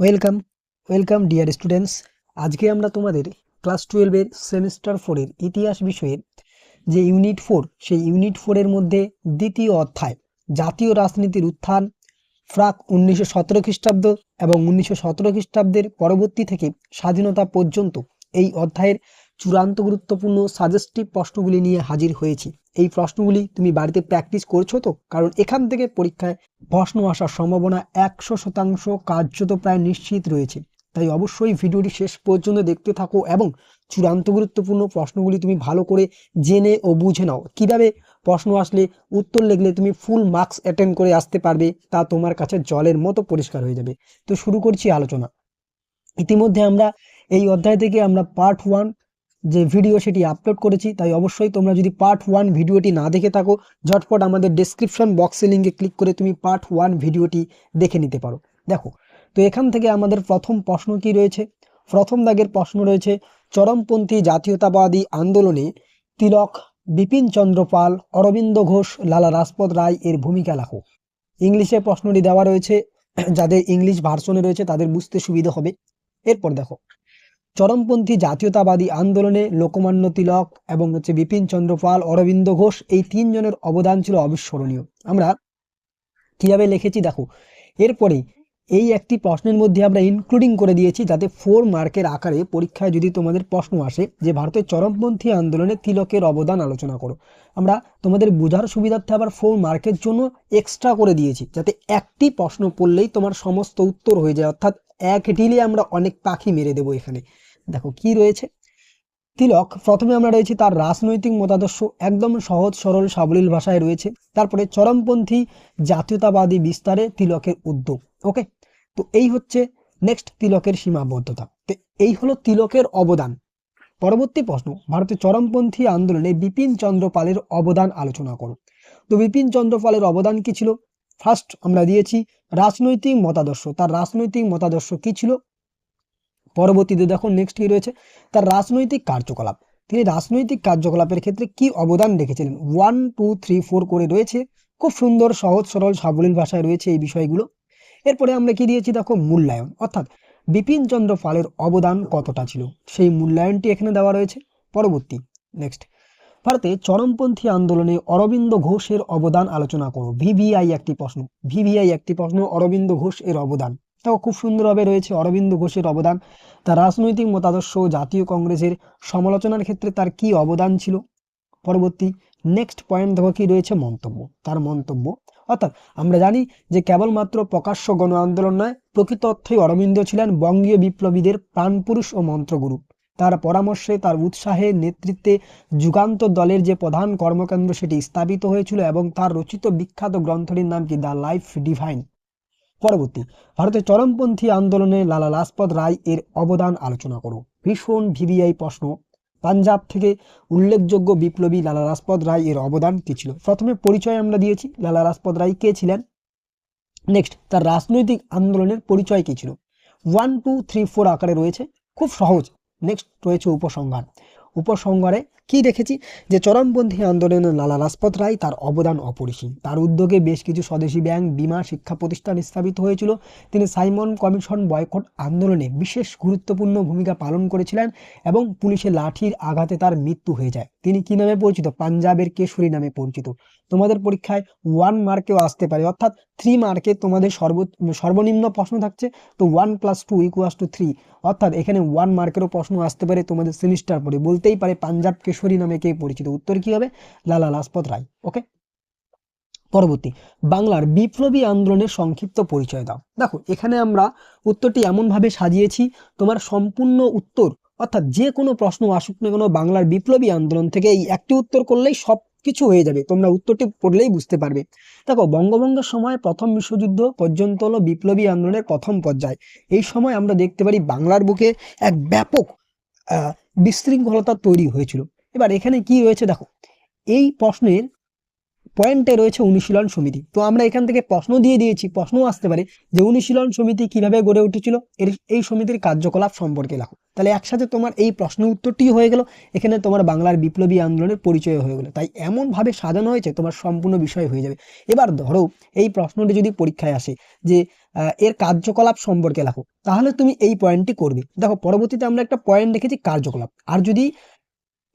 Welcome welcome dear students আজকে আমরা তোমাদের ক্লাস টুয়েলভের সেমিস্টার ফোরের ইতিহাস বিষয়ের যে ইউনিট ফোর সেই ইউনিট ফোরের মধ্যে দ্বিতীয় অধ্যায়, জাতীয় রাজনীতির উত্থান, ফ্রাক উনিশশো সতেরো খ্রিস্টাব্দ এবং উনিশশো সতেরো খ্রিস্টাব্দের পরবর্তী থেকে স্বাধীনতা পর্যন্ত এই অধ্যায়ের চূড়ান্ত গুরুত্বপূর্ণ সাজেস্টিভ প্রশ্নগুলি নিয়ে হাজির হয়েছি। এই প্রশ্নগুলি তুমি বাড়িতে প্র্যাকটিস করছ তো? কারণ এখান থেকে পরীক্ষায় প্রশ্ন আসার সম্ভাবনা একশো শতাংশ কার্যত প্রায় নিশ্চিত রয়েছে। তাই অবশ্যই ভিডিওটি শেষ পর্যন্ত দেখতে থাকো এবং চূড়ান্ত গুরুত্বপূর্ণ প্রশ্নগুলি তুমি ভালো করে জেনে ও বুঝে নাও। কীভাবে প্রশ্ন আসলে উত্তর লিখলে তুমি ফুল মার্কস অ্যাটেন্ড করে আসতে পারবে তা তোমার কাছে জলের মতো পরিষ্কার হয়ে যাবে। তো শুরু করছি আলোচনা। ইতিমধ্যে আমরা এই অধ্যায় থেকে আমরা পার্ট ওয়ান যে ভিডিও সেটি আপলোড করেছি, তাই অবশ্যই তোমরা যদি পার্ট ওয়ান ভিডিওটি না দেখে থাকো, ঝটপট আমাদের ডেসক্রিপশন বক্সে লিঙ্কে ক্লিক করে তুমি পার্ট ওয়ান ভিডিওটি দেখে নিতে পারো। দেখো, তো এখান থেকে আমাদের প্রথম প্রশ্ন কি রয়েছে? প্রথম দাগের প্রশ্ন রয়েছে, চরমপন্থী জাতীয়তাবাদী আন্দোলনে তিলক, বিপিন চন্দ্র পাল, অরবিন্দ ঘোষ, লালা রাজপথ রায় এর ভূমিকা লেখো। ইংলিশে প্রশ্নটি দেওয়া রয়েছে, যাদের ইংলিশ ভার্সনে রয়েছে তাদের বুঝতে সুবিধা হবে। এরপর দেখো চরমপন্থী জাতীয়তাবাদী আন্দোলনে লোকমান্য তিলক এবং হচ্ছে বিপিন চন্দ্র পাল, অরবিন্দ ঘোষ এই তিনজনের অবদান ছিল অবিস্মরণীয়। আমরা কীভাবে লিখেছি দেখো এরপরে এই একটি প্রশ্নের মধ্যে আমরা ইনক্লুডিং করে দিয়েছি যাতে ফোর মার্কের আকারে পরীক্ষায় যদি তোমাদের প্রশ্ন আসে যে ভারতের চরমপন্থী আন্দোলনে তিলকের অবদান আলোচনা করো। আমরা তোমাদের বোঝার সুবিধার্থে আবার ফোর মার্কের জন্য এক্সট্রা করে দিয়েছি যাতে একটি প্রশ্ন পড়লেই তোমার সমস্ত উত্তর হয়ে যায়। অর্থাৎ এক ঢিলে আমরা অনেক পাখি মেরে দেবো এখানে। দেখো কি রয়েছে? তিলক, প্রথমে আমরা রয়েছি তার রাজনৈতিক মতাদর্শ, একদম সহজ, সরল, সাবলীল ভাষায় রয়েছে। তারপরে চরমপন্থী জাতীয়তাবাদী বিস্তারে তিলকের উদ্যোগ ওকে তো এই হচ্ছে নেক্সট তিলকের সীমাবদ্ধতা। তো এই হলো তিলকের অবদান। পরবর্তী প্রশ্ন, ভারতের চরমপন্থী আন্দোলনে বিপিন চন্দ্র পালের অবদান আলোচনা করো। তো বিপিন চন্দ্র পালের অবদান কি ছিল? ফার্স্ট আমরা দিয়েছি রাজনৈতিক মতাদর্শ। তার রাজনৈতিক মতাদর্শ কি ছিল? পরবর্তীতে দেখো নেক্সট কি রয়েছে? তার রাজনৈতিক কার্যকলাপ। তিনি রাজনৈতিক কার্যকলাপের ক্ষেত্রে কি অবদান রেখেছিলেন? ওয়ান টু থ্রি ফোর করে রয়েছে। খুব সুন্দর, সহজ, সরল, সাবলীল ভাষায় রয়েছে এই বিষয়গুলো। এরপরে আমরা কি দিয়েছি? দেখো মূল্যায়ন। অর্থাৎ বিপিন চন্দ্র পালের অবদান কতটা ছিল? সেই মূল্যায়নটি এখানে দেওয়া রয়েছে। পরবর্তী নেক্সট ভারতে চরমপন্থী আন্দোলনে অরবিন্দ ঘোষের অবদান আলোচনা করো। ভিভিআই একটি প্রশ্ন। ভিভিআই একটি প্রশ্ন, অরবিন্দ ঘোষ এর অবদান। তাও খুব সুন্দরভাবে রয়েছে অরবিন্দ ঘোষের অবদান। তার রাজনৈতিক মতাদর্শ জাতীয় কংগ্রেসের সমালোচনার ক্ষেত্রে তার কি অবদান ছিল? পরবর্তী নেক্সট পয়েন্ট দেখো কি রয়েছে মন্তব্য। তার মন্তব্য, অর্থাৎ আমরা জানি যে কেবলমাত্র প্রকাশ্য গণ আন্দোলন নয়, প্রকৃত অর্থেই অরবিন্দ ছিলেন বঙ্গীয় বিপ্লবীদের প্রাণপুরুষ ও মন্ত্রগুরু। তার পরামর্শে, তার উৎসাহে, নেতৃত্বে যুগান্ত দলের যে প্রধান কর্মকেন্দ্র সেটি স্থাপিত হয়েছিল এবং তার রচিত বিখ্যাত গ্রন্থটির নাম কি? The life divine. পরবর্তী। ভারতের চরমপন্থী আন্দোলনে লালা লাজপত রায় এর অবদান আলোচনা করো। ভীষণ ভিভিআই প্রশ্ন। পাঞ্জাব থেকে উল্লেখযোগ্য বিপ্লবী লালা লাজপত রায় এর অবদান কি ছিল? প্রথমে পরিচয় আমরা দিয়েছি। লালা লাজপত রায় কে ছিলেন? নেক্সট তার রাজনৈতিক আন্দোলনের পরিচয় কি ছিল? ওয়ান টু থ্রি ফোর আকারে রয়েছে। খুব সহজ। নেক্সট রয়েছে উপসংহার। উপসংহারে কি দেখেছি? যে চরমপন্থী আন্দোলনে লালা লাজপত রায় তার অবদান অপরিসীম। তার উদ্যোগে বেশ কিছু স্বদেশী ব্যাংক, বিমা, শিক্ষা প্রতিষ্ঠান স্থাপিত হয়েছিল। তিনি সাইমন কমিশন বয়কট আন্দোলনে বিশেষ গুরুত্বপূর্ণ ভূমিকা পালন করেছিলেন এবং পুলিশের লাঠির আঘাতে তার মৃত্যু হয়ে যায়। তিনি কি নামে পরিচিত? পাঞ্জাবের কেশরী নামে পরিচিত। তোমাদের পরীক্ষায় ওয়ান মার্কেও আসতে পারে। অর্থাৎ থ্রি মার্কে তোমাদের সর্ব, সর্বনিম্ন প্রশ্ন থাকছে। তো one plus two equals two three অর্থাৎ এখানে ওয়ান মার্কেরও প্রশ্ন আসতে পারে তোমাদের সেমিস্টার পরে। বলতেই পারে পাঞ্জাব কেশরী নামে কে পরিচিত। উত্তর কি হবে? লালা লাজপত রায়। ওকে পরবর্তী। বাংলার বিপ্লবী আন্দোলনের সংক্ষিপ্ত পরিচয় দাও। দেখো, এখানে আমরা উত্তরটি এমনভাবে সাজিয়েছি, তোমার সম্পূর্ণ উত্তর, অর্থাৎ যে কোনো প্রশ্ন আসুক না কেন, বাংলার বিপ্লবী আন্দোলন থেকে এই একটি উত্তর করলেই সব কিছু হয়ে যাবে। তোমরা উত্তরটি পড়লেই বুঝতে পারবে। দেখো বঙ্গভঙ্গের সময় প্রথম বিশ্বযুদ্ধ পর্যন্ত হলো বিপ্লবী আন্দোলনের প্রথম পর্যায়। এই সময় আমরা দেখতে পারি বাংলার বুকে এক ব্যাপক, আহ, বিশৃঙ্খলতা তৈরি হয়েছিল। এবার এখানে কি রয়েছে দেখো, এই প্রশ্নের পয়েন্টে রয়েছে অনুশীলন সমিতি। তো আমরা এখান থেকে প্রশ্ন দিয়ে দিয়েছি, প্রশ্নও আসতে পারে যে অনুশীলন সমিতি কীভাবে গড়ে উঠেছিল, এর, এই সমিতির কার্যকলাপ সম্পর্কে লেখো। তাহলে একসাথে তোমার এই প্রশ্ন উত্তরটি হয়ে গেল, এখানে তোমার বাংলার বিপ্লবী আন্দোলনের পরিচয় হয়ে গেলো। তাই এমনভাবে সাজানো হয়েছে, তোমার সম্পূর্ণ বিষয় হয়ে যাবে। এবার ধরো, এই প্রশ্নটি যদি পরীক্ষায় আসে যে এর কার্যকলাপ সম্পর্কে লেখো, তাহলে তুমি এই পয়েন্টটি করবে। দেখো, পরবর্তীতে আমরা একটা পয়েন্ট দেখেছি, কার্যকলাপ। আর যদি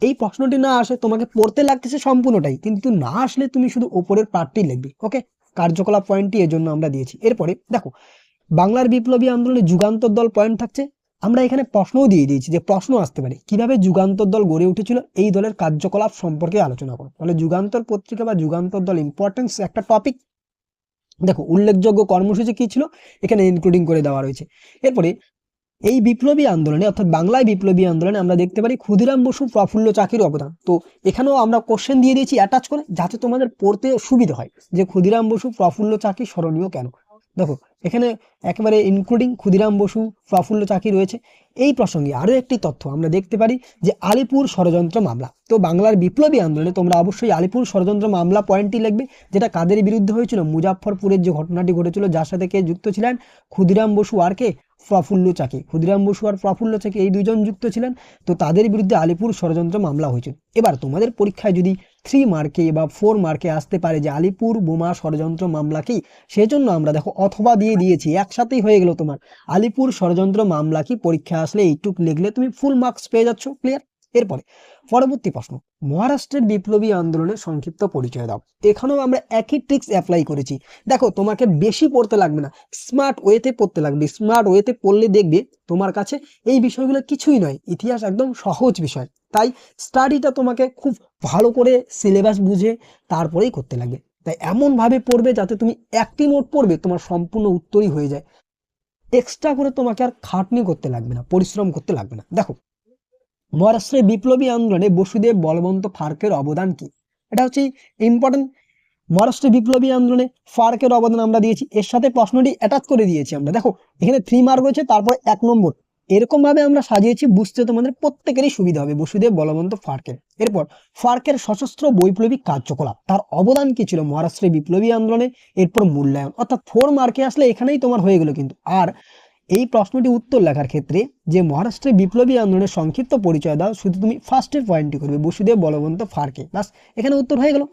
এই প্রশ্নটি না আসে তোমাকে পড়তে লাগতেছে সম্পূর্ণটাই, কিন্তু না আসলে তুমি শুধু ওপরের পার্টটি লিখবে ওকে কার্যকলাপ পয়েন্টটি এর জন্য আমরা দিয়েছি। এরপরে দেখো, বাংলার বিপ্লবী আন্দোলনে যুগান্তর দল পয়েন্ট থাকছে। আমরা এখানে প্রশ্নও দিয়ে দিয়েছি যে প্রশ্ন আসতে পারে, কীভাবে যুগান্তর দল গড়ে উঠেছিল এই দলের কার্যকলাপ সম্পর্কে আলোচনা করো। তাহলে যুগান্তর পত্রিকা বা যুগান্তর দল ইম্পর্টেন্স একটা টপিক দেখো, উল্লেখযোগ্য কর্মসূচি কি ছিল? এখানে ইনক্লুডিং করে দেওয়া রয়েছে। এরপরে এই বিপ্লবী আন্দোলনে, অর্থাৎ বাংলায় বিপ্লবী আন্দোলনে আমরা দেখতে পারি ক্ষুদিরাম বসু প্রফুল্ল চাকির অবদান। তো এখানেও আমরা কোশ্চেন দিয়ে দিয়েছি অ্যাটাচ করে, যাতে তোমাদের পড়তে সুবিধা হয় যে ক্ষুদিরাম বসু, প্রফুল্ল চাকি স্মরণীয় কেন? দেখো, এখানে একেবারে ইনক্লুডিং ক্ষুদিরাম বসু, প্রফুল্ল চাকি রয়েছে। এই প্রসঙ্গে আরও একটি তথ্য আমরা দেখতে পারি যে আলিপুর ষড়যন্ত্র মামলা। তো বাংলার বিপ্লবী আন্দোলনে তোমরা অবশ্যই আলিপুর ষড়যন্ত্র মামলা পয়েন্টটি লিখবে, যেটা কাদের বিরুদ্ধে হয়েছিল? মুজাফফরপুরের যে ঘটনাটি ঘটেছিল, যার সাথে কে যুক্ত ছিলেন? ক্ষুদিরাম বসু আর কে? প্রফুল্ল চাকি। ক্ষুদিরাম বসু আর প্রফুল্ল চাকি এই দুজন যুক্ত ছিলেন, তো তাদের বিরুদ্ধে আলিপুর ষড়যন্ত্র মামলা হয়েছিল এবার তোমাদের পরীক্ষায় যদি থ্রি মার্কে বা ফোর মার্কে আসতে পারে যে আলিপুর বোমা ষড়যন্ত্র মামলা কি, সেজন্য আমরা দেখো অথবা দিয়ে দিয়েছি, একসাথেই হয়ে গেল তোমার। আলিপুর ষড়যন্ত্র মামলা কি পরীক্ষা আসলে এইটুক লিখলে তুমি ফুল মার্কস পেয়ে যাচ্ছ ক্লিয়ার এরপরে, পরবর্তী প্রশ্ন, মহারাষ্ট্রের বিপ্লবী আন্দোলনের সংক্ষিপ্ত পরিচয় দাও। এখানেও আমরা একই ট্রিক্স অ্যাপ্লাই করেছি। দেখো, তোমাকে বেশি পড়তে লাগবে না। স্মার্ট ওয়েতে পড়তে লাগবে। স্মার্ট ওয়েতে পড়লে দেখবে তোমার কাছে এই বিষয়গুলো কিছুই নয়। ইতিহাস একদম সহজ বিষয়। তাই স্টাডিটা তোমাকে খুব ভালো করে সিলেবাস বুঝে তারপরেই করতে লাগবে। তাই এমনভাবে পড়বে যাতে তুমি একটি নোট পড়বে, তোমার সম্পূর্ণ উত্তরই হয়ে যায়। এক্সট্রা করে তোমাকে আর খাটনি করতে লাগবে না, পরিশ্রম করতে লাগবে না। দেখো মহারাষ্ট্রের বিপ্লবী আন্দোলনে বসুদেব বলবন্ত ফার্কের অবদান কি? এটা হচ্ছে ইম্পর্টেন্ট মহারাষ্ট্রের বিপ্লবী আন্দোলনে ফার্কের অবদান আমরা দিয়েছি। এর সাথে প্রশ্নটি অ্যাটাচ করে দিয়েছি আমরা। দেখো, এখানে থ্রি মার্ক রয়েছে, তারপর এক নম্বর। এরকম ভাবে আমরা সাজিয়েছি, বুঝতে তোমাদের প্রত্যেকেরই সুবিধা হবে বসুদেব বলবন্ত ফার্কের। এরপর, ফার্কের সশস্ত্র বৈপ্লবিক কার্যকলাপ, তার অবদান কি ছিল মহারাষ্ট্রের বিপ্লবী আন্দোলনে? এরপর মূল্যায়ন, অর্থাৎ ফোর মার্কে আসলে এখানেই তোমার হয়ে গেল কিন্তু। আর এই প্রশ্নটি উত্তর লেখার ক্ষেত্রে যে মহারাষ্ট্রের বিপ্লবী আন্দোলনের সংক্ষিপ্ত পরিচয় দাও, শুধু তুমি ফার্স্টের পয়েন্টটি করবে, বসুদেব, বলবন্ত, ফার্কে। বাস এখানে উত্তর হয়ে গেল।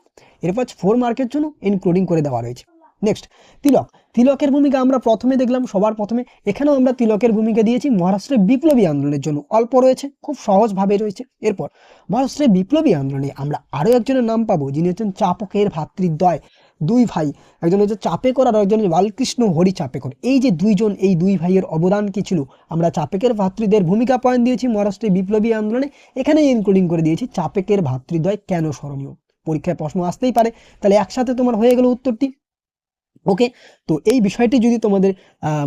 এরপর ফোর মার্কের জন্য ইনক্লুডিং করে দেওয়া রয়েছে। নেক্সট তিলক। তিলকের ভূমিকা আমরা প্রথমে দেখলাম সবার প্রথমে। এখানেও আমরা তিলকের ভূমিকা দিয়েছি মহারাষ্ট্রের বিপ্লবী আন্দোলনের জন্য। অল্প রয়েছে, খুব সহজভাবে রয়েছে। এরপর মহারাষ্ট্রের বিপ্লবী আন্দোলনে আমরা আরও একজনের নাম পাবো, যিনি হচ্ছেন চাপকের ভাতৃদ্বয়। দুই ভাই, একজন হচ্ছে চাপেকর আর একজন বালকৃষ্ণ হরি চাপেকর এই যে দুইজন, এই দুই ভাইয়ের অবদান কি ছিল? আমরা চাপেকের ভাতৃদের ভূমিকা পয়েন্ট দিয়েছি মহারাষ্ট্রের বিপ্লবী আন্দোলনে। এখানে ইনক্লুডিং করে দিয়েছি চাপেকের ভাতৃদ্বয় কেন স্মরণীয়? পরীক্ষায় প্রশ্ন আসতেই পারে। তাহলে একসাথে তোমার হয়ে গেল উত্তরটি। ওকে তো এই বিষয়টি যদি তোমাদের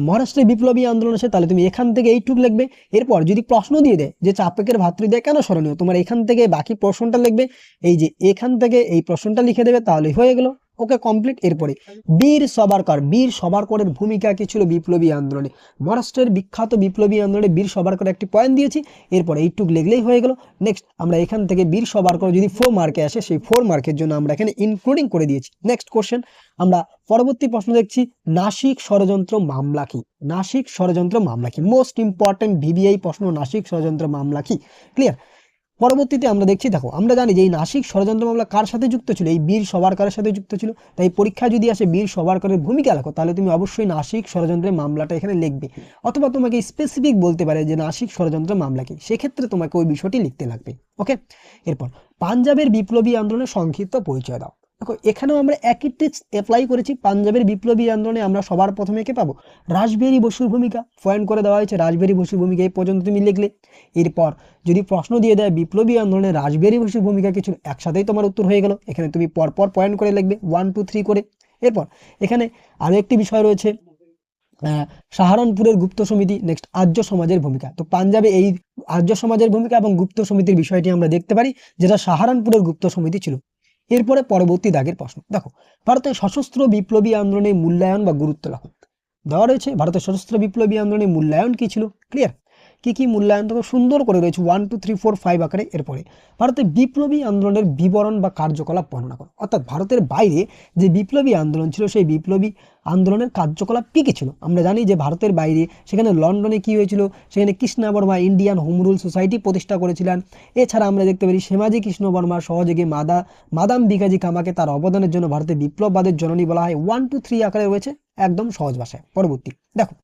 মহারাষ্ট্রের বিপ্লবী আন্দোলন আছে তাহলে তুমি এখান থেকে এইটুক লিখবে। এরপর যদি প্রশ্ন দিয়ে দেয় যে চাপকের ভাতৃদ্বয় কেন স্মরণীয়, তোমার এখান থেকে বাকি প্রশ্নটা লিখবে। এই যে এখান থেকে এই প্রশ্নটা লিখে দেবে তাহলে হয়ে গেল। ওকে কমপ্লিট এরপরে। বীর সবারকর, বীর সবারকরের ভূমিকা কি ছিল? বিপ্লবী আন্দোলনে। মহারাষ্ট্রের বিখ্যাত বিপ্লবী আন্দোলনে বীর সবারকর একটি পয়েন্ট দিয়েছি। এরপরে এইটুক লিখলেই হয়ে গেল। নেক্সট আমরা এখান থেকে বীর সবারকর যদি ফোর মার্কে আসে, সেই ফোর মার্কের জন্য আমরা এখানে ইনক্লুডিং করে দিয়েছি। নেক্সট কোশ্চেন আমরা পরবর্তী প্রশ্ন দেখছি, নাসিক ষড়যন্ত্র মামলা কি? নাসিক ষড়যন্ত্র মামলা কি? মোস্ট ইম্পর্টেন্ট ভিভিআই প্রশ্ন, নাসিক ষড়যন্ত্র মামলা কি? ক্লিয়ার পরবর্তীতে আমরা দেখছি, দেখো, আমরা জানি যে এই নাসিক ষড়যন্ত্র মামলা কার সাথে যুক্ত ছিল? এই বীর সবারকারের সাথে যুক্ত ছিল। তাই পরীক্ষায় যদি আসে বীর সবারকারের ভূমিকা লেখো, তাহলে তুমি অবশ্যই নাসিক ষড়যন্ত্রের মামলাটা এখানে লিখবে। অথবা তোমাকে স্পেসিফিক বলতে পারে যে নাসিক ষড়যন্ত্র মামলা কি। সেক্ষেত্রে তোমাকে ওই বিষয়টি লিখতে লাগবে। ওকে এরপর, পাঞ্জাবের বিপ্লবী আন্দোলনের সংক্ষিপ্ত পরিচয় দাও। দেখো, এখানেও আমরা একই ট্রিক্স অ্যাপ্লাই করেছি। পাঞ্জাবের বিপ্লবী আন্দোলনে আমরা সবার প্রথমে কে পাবো? রাসবিহারী বসুর ভূমিকা পয়েন্ট করে দেওয়া হয়েছে। রাসবিহারী বসুর ভূমিকা এই পর্যন্ত তুমি লিখলে। এরপর যদি প্রশ্ন দিয়ে দেয় বিপ্লবী আন্দোলনে রাসবিহারী বসুর ভূমিকা কিছু, একসাথেই তোমার উত্তর হয়ে গেল। এখানে তুমি পরপর পয়েন্ট করে লিখবে ওয়ান টু থ্রি করে। এরপর এখানে আরও একটি বিষয় রয়েছে। সাহারানপুরের গুপ্ত সমিতি নেক্সট আর্য সমাজের ভূমিকা। তো পাঞ্জাবে এই আর্য সমাজের ভূমিকা এবং গুপ্ত সমিতির বিষয়টি আমরা দেখতে পারি, যেটা সাহারানপুরের গুপ্ত সমিতি ছিল। এরপরে পরবর্তী দাগের প্রশ্ন। দেখো, ভারতের সশস্ত্র বিপ্লবী আন্দোলনের মূল্যায়ন বা গুরুত্ব লাভ দেওয়া রয়েছে, ভারতের সশস্ত্র বিপ্লবী আন্দোলনের মূল্যায়ন কি ছিল? ক্লিয়ার কি কি মূল্যায়ন তো সুন্দর করে রয়েছে one two three four five আকারে এরপরে। ভারতের বিপ্লবী আন্দোলনের বিবরণ বা কার্যকলাপ বর্ণনা করো। অর্থাৎ ভারতের বাইরে যে বিপ্লবী আন্দোলন ছিল, সেই বিপ্লবী আন্দোলনের কার্যকলাপ কী কী ছিল? আমরা জানি যে ভারতের বাইরে সেখানে লন্ডনে কি হয়েছিল? সেখানে Krishna Varma Indian home rule society প্রতিষ্ঠা করেছিলেন। এছাড়া আমরা দেখতে পারি শ্যামাজি কৃষ্ণ বর্মার সহযোগে মাদা, মাদাম বিকাজি কামাকে তার অবদানের জন্য ভারতের বিপ্লববাদের জননী বলা হয়। ওয়ান টু থ্রি আকারে রয়েছে, একদম সহজ ভাষায়। পরবর্তী, দেখো।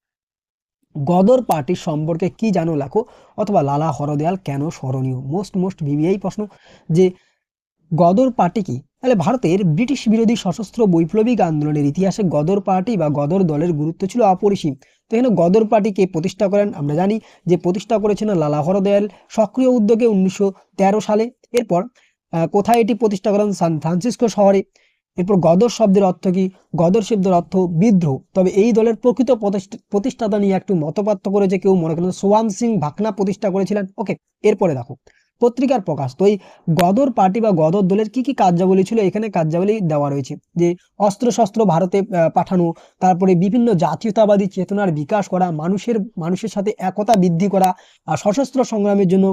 গদর পার্টির সম্পর্কে কি জানো লেখো? অথবা লালা হরদয়াল কেন স্মরণীয়? মোস্ট মোস্ট ভিভিআই প্রশ্ন। যে গদর পার্টি কি? তাহলে ভারতের ব্রিটিশ বিরোধী সশস্ত্র বৈপ্লবিক আন্দোলনের ইতিহাসে গদর পার্টি বা গদর দলের গুরুত্ব ছিল অপরিসীম। তো এখানে গদর পার্টিকে প্রতিষ্ঠা করেন আমরা জানি যে প্রতিষ্ঠা করেছেন লালা হরদয়াল সক্রিয় উদ্যোগে উনিশশো তেরো সালে। এরপর কোথায় এটি প্রতিষ্ঠা করেন? সান ফ্রান্সিসকো শহরে। এরপর গদর শব্দের অর্থ কি? গদর শব্দের অর্থ বিদ্রোহ। তবে এই দলের প্রকৃত প্রতিষ্ঠাতা নিয়ে একটু মতপার্থ করেছে কেউ মনে করেন সোয়ান সিং ভাকনা প্রতিষ্ঠা করেছিলেন। ওকে, এরপরে দেখো, পত্রিকার প্রকাশ। তো এই গদর পার্টি বা গদর দলের কি কি কার্যাবলী ছিল? এখানে কার্যাবলী দেওয়া রয়েছে। যে অস্ত্রশস্ত্র ভারতে পাঠানো, তারপরে বিভিন্ন জাতীয়তাবাদী চেতনার বিকাশ করা, মানুষের মানুষের সাথে একতা বৃদ্ধি করা সশস্ত্র সংগ্রামের জন্য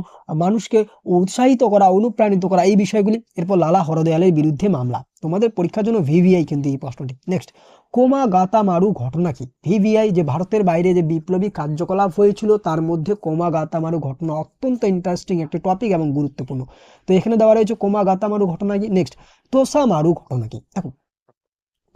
মানুষকে উৎসাহিত করা, অনুপ্রাণিত করা, এই বিষয়গুলি। এরপর লালা হরদয়ালের বিরুদ্ধে মামলা। তোমাদের পরীক্ষার জন্য ভিভিআই কিন্তু এই প্রশ্নটি? নেক্সট কোমা গাতা মারু ঘটনা কি? ভিভিআই যে ভারতের বাইরে যে বিপ্লবী কার্যকলাপ হয়েছিল, তার মধ্যে কোমা গাতা মারু ঘটনা অত্যন্ত ইন্টারেস্টিং একটি টপিক এবং গুরুত্বপূর্ণ। তো এখানে দেওয়া রয়েছে কোমা গাতা মারু ঘটনা কি? নেক্সট তোষা মারু ঘটনা কি? দেখো,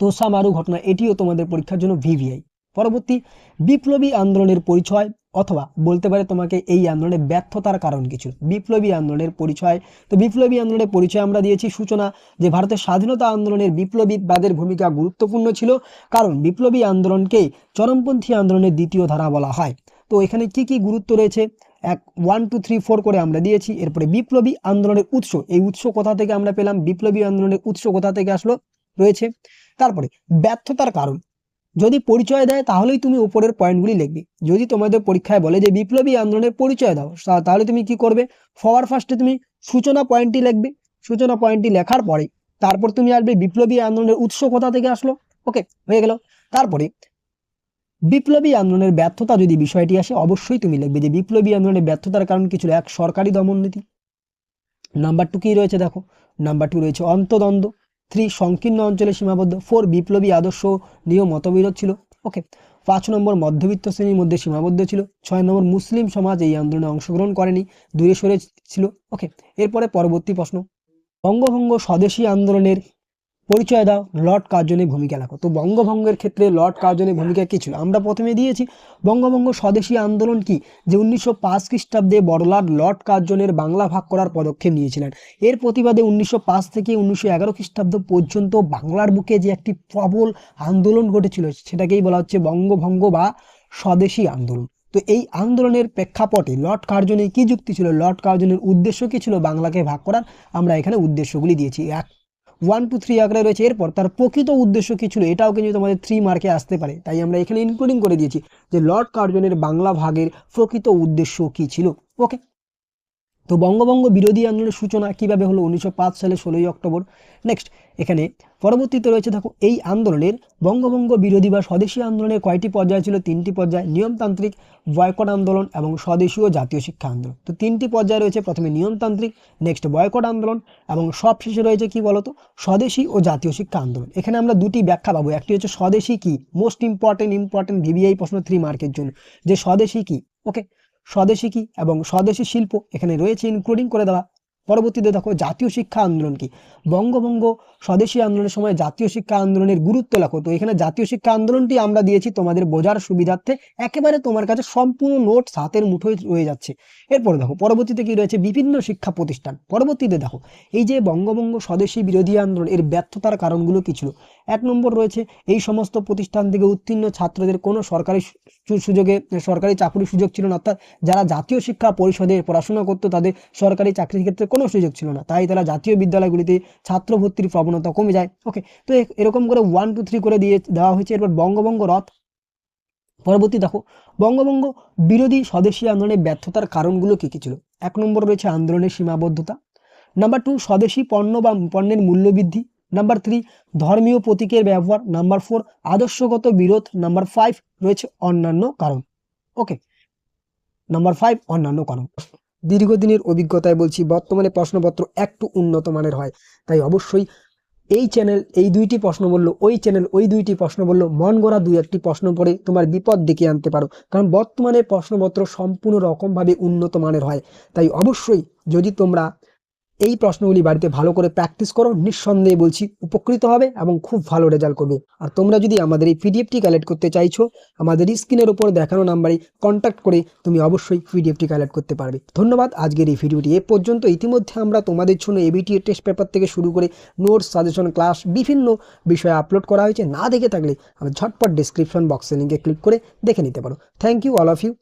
তোষা মারু ঘটনা, এটিও তোমাদের পরীক্ষার জন্য ভিভিআই। পরবর্তী, বিপ্লবী আন্দোলনের পরিচয় অথবা বলতে পারে তোমাকে এই আন্দোলনের ব্যর্থতার কারণ কিছু, বিপ্লবী আন্দোলনের পরিচয়। তো বিপ্লবী আন্দোলনের পরিচয় আমরা দিয়েছি, সূচনা যে ভারতের স্বাধীনতা আন্দোলনের বিপ্লবীবাদের ভূমিকা গুরুত্বপূর্ণ ছিল। কারণ বিপ্লবী আন্দোলনকে চরমপন্থী আন্দোলনের দ্বিতীয় ধারা বলা হয়। তো এখানে কি কি গুরুত্ব রয়েছে? এক ওয়ান টু থ্রি ফোর করে আমরা দিয়েছি। এরপরে বিপ্লবী আন্দোলনের উৎস, এই উৎস কোথা থেকে আমরা পেলাম? বিপ্লবী আন্দোলনের উৎস কোথা থেকে আসলো? রয়েছে। তারপরে ব্যর্থতার কারণ যদি পরিচয় দেয়, তাহলেই তুমি উপরের পয়েন্টগুলি লিখবে। যদি তোমাদের পরীক্ষায় বলে যে বিপ্লবী আন্দোলনের পরিচয় দাও তাহলে তুমি কি করবে? ফওয়ার ফার্স্টে তুমি সূচনা পয়েন্টটি লিখবে। সূচনা পয়েন্টটি লেখার পরে, তারপর তুমি আসবে বিপ্লবী আন্দোলনের উৎস কোথা থেকে আসলো? ওকে হয়ে গেল। তারপরে, বিপ্লবী আন্দোলনের ব্যর্থতা যদি বিষয়টি আসে, অবশ্যই তুমি লিখবে যে বিপ্লবী আন্দোলনের ব্যর্থতার কারণ কিছু এক সরকারি দমননীতি। নাম্বার টু কি রয়েছে দেখো? নাম্বার টু রয়েছে অন্তদ্বন্দ্ব থ্রি সংকীর্ণ অঞ্চলে সীমাবদ্ধ ফোর বিপ্লবী আদর্শ নিয়েও মতবিরোধ ছিল। ওকে, পাঁচ নম্বর মধ্যবিত্ত শ্রেণির মধ্যে সীমাবদ্ধ ছিল। ছয় নম্বর মুসলিম সমাজ এই আন্দোলনে অংশগ্রহণ করেনি, দূরে সরে ছিল। ওকে, এরপরে পরবর্তী প্রশ্ন। বঙ্গভঙ্গ স্বদেশী আন্দোলনের পরিচয় দাও, লর্ড কার্জনের ভূমিকা লেখো। তো বঙ্গভঙ্গের ক্ষেত্রে লর্ড কার্জনের ভূমিকা কী ছিল? আমরা প্রথমে দিয়েছি, বঙ্গভঙ্গ স্বদেশী আন্দোলন কি? যে উনিশশো পাঁচ খ্রিস্টাব্দে বড়লাট লর্ড কার্জনের বাংলা ভাগ করার পদক্ষেপ নিয়েছিলেন। এর প্রতিবাদে উনিশশো পাঁচ থেকে উনিশশো এগারো খ্রিস্টাব্দ পর্যন্ত বাংলার বুকে যে একটি প্রবল আন্দোলন ঘটেছিল, সেটাকেই বলা হচ্ছে বঙ্গভঙ্গ বা স্বদেশী আন্দোলন। তো এই আন্দোলনের প্রেক্ষাপটে লর্ড কার্জনের কি যুক্তি ছিল? লর্ড কার্জনের উদ্দেশ্য কি ছিল? বাংলাকে ভাগ করার আমরা এখানে উদ্দেশ্যগুলি দিয়েছি। এক ওয়ান টু থ্রি আকারে রয়েছে। এরপর তার প্রকৃত উদ্দেশ্য কী ছিল? এটাও কিন্তু তোমাদের থ্রি মার্কে আসতে পারে। তাই আমরা এখানে ইনক্লুডিং করে দিয়েছি যে লর্ড কার্জনের বাংলা ভাগের প্রকৃত উদ্দেশ্য কী ছিল। ওকে তো বঙ্গবঙ্গ বিরোধী আন্দোলনের সূচনা কীভাবে হলো? উনিশশো সালে ষোলোই অক্টোবর। নেক্সট এখানে পরবর্তীতে রয়েছে, দেখো, এই আন্দোলনের বঙ্গবঙ্গ বিরোধী বা স্বদেশী আন্দোলনের কয়টি পর্যায় ছিল? তিনটি পর্যায়, নিয়মতান্ত্রিক, বয়কট আন্দোলন এবং স্বদেশী ও জাতীয় শিক্ষা আন্দোলন। তো তিনটি পর্যায় রয়েছে, প্রথমে নিয়মতান্ত্রিক, নেক্সট বয়কট আন্দোলন এবং সব শেষে রয়েছে কি বলতো? স্বদেশী ও জাতীয় শিক্ষা আন্দোলন। এখানে আমরা দুটি ব্যাখ্যা পাবো। একটি হচ্ছে, স্বদেশী কি? মোস্ট ইম্পর্টেন্ট ইম্পর্টেন্ট ভিভিআই প্রশ্ন থ্রি মার্কের জন্য। যে স্বদেশী কি? ওকে স্বদেশী কি? এবং স্বদেশী শিল্প এখানে রয়েছে ইনক্লুডিং করে দেওয়া। পরবর্তীতে দেখো জাতীয় শিক্ষা আন্দোলন কি? বঙ্গভঙ্গ স্বদেশী আন্দোলনের সময় জাতীয় শিক্ষা আন্দোলনের গুরুত্ব লেখো। তো এখানে জাতীয় শিক্ষা আন্দোলনটি আমরা দিয়েছি, তোমাদের বোঝার সুবিধার্থে একেবারে তোমার কাছে সম্পূর্ণ নোট হাতের মুঠোয় রয়ে যাচ্ছে। এরপর দেখো, পরবর্তীতে কি রয়েছে? বিভিন্ন শিক্ষা প্রতিষ্ঠান। পরবর্তীতে দেখো, এই যে বঙ্গভঙ্গ স্বদেশী বিরোধী আন্দোলন, এর ব্যর্থতার কারণগুলো কি ছিল? এক নম্বর রয়েছে, এই সমস্ত প্রতিষ্ঠান থেকে উত্তীর্ণ ছাত্রদের কোনো সরকারি সুযোগে, সরকারি চাকরির সুযোগ ছিল না। অর্থাৎ যারা জাতীয় শিক্ষা পরিষদে পড়াশোনা করতো, তাদের সরকারি চাকরির ক্ষেত্রে কোনো সুযোগ ছিল না। তাই তারা জাতীয় বিদ্যালয়গুলিতে ছাত্র ভর্তির প্রবণতা কমে যায়। ওকে তো এরকম করে ওয়ান টু থ্রি করে দিয়ে দেওয়া হয়েছে। এরপর বঙ্গভঙ্গ রথ। পরবর্তী দেখো, বঙ্গভঙ্গ বিরোধী স্বদেশী আন্দোলনের ব্যর্থতার কারণগুলো কী কী ছিল? এক নম্বর রয়েছে আন্দোলনের সীমাবদ্ধতা। নাম্বার টু স্বদেশী পণ্য বা পণ্যের মূল্যবৃদ্ধি। নাম্বার থ্রি ধর্মীয় প্রতীকের ব্যবহার। নাম্বার ফোর আদর্শগত বিরোধ। নাম্বার ফাইভ রয়েছে অন্যান্য কারণ। ওকে নাম্বার ফাইভ অন্যান্য কারণ। দীর্ঘদিনের অভিজ্ঞতায় বলছি, বর্তমানে প্রশ্নপত্র একটু উন্নত মানের হয়। তাই অবশ্যই এই চ্যানেল, এই দুইটি প্রশ্ন বলল, ওই চ্যানেল, ওই দুইটি প্রশ্ন বলল, মন গড়া দুই একটি প্রশ্ন পড়ে তোমার বিপদ ডেকে আনতে পারো। কারণ বর্তমানে প্রশ্নপত্র সম্পূর্ণ রকমভাবে উন্নত মানের হয়। তাই অবশ্যই যদি তোমরা এই প্রশ্নগুলি বাড়িতে ভালো করে প্র্যাকটিস করো, নিঃসন্দেহে বলছি উপকৃত হবে এবং খুব ভালো রেজাল্ট করবে। আর তোমরা যদি আমাদের এই পিডিএফটি কালেক্ট করতে চাইছো, আমাদের স্ক্রিনের উপর দেখানো নাম্বারে কন্ট্যাক্ট করে তুমি অবশ্যই পিডিএফটি কালেক্ট করতে পারবে। ধন্যবাদ, আজকের এই ভিডিওটি এ পর্যন্ত। ইতিমধ্যে আমরা তোমাদের জন্য এবিটি টেস্ট পেপার থেকে শুরু করে নোটস সাজেশন ক্লাস বিভিন্ন বিষয়ে আপলোড করা হয়েছে। না দেখে থাকলে আমি ঝটপট ডিসক্রিপশন বক্সে লিঙ্কে ক্লিক করে দেখে নিতে পারো। Thank you all of you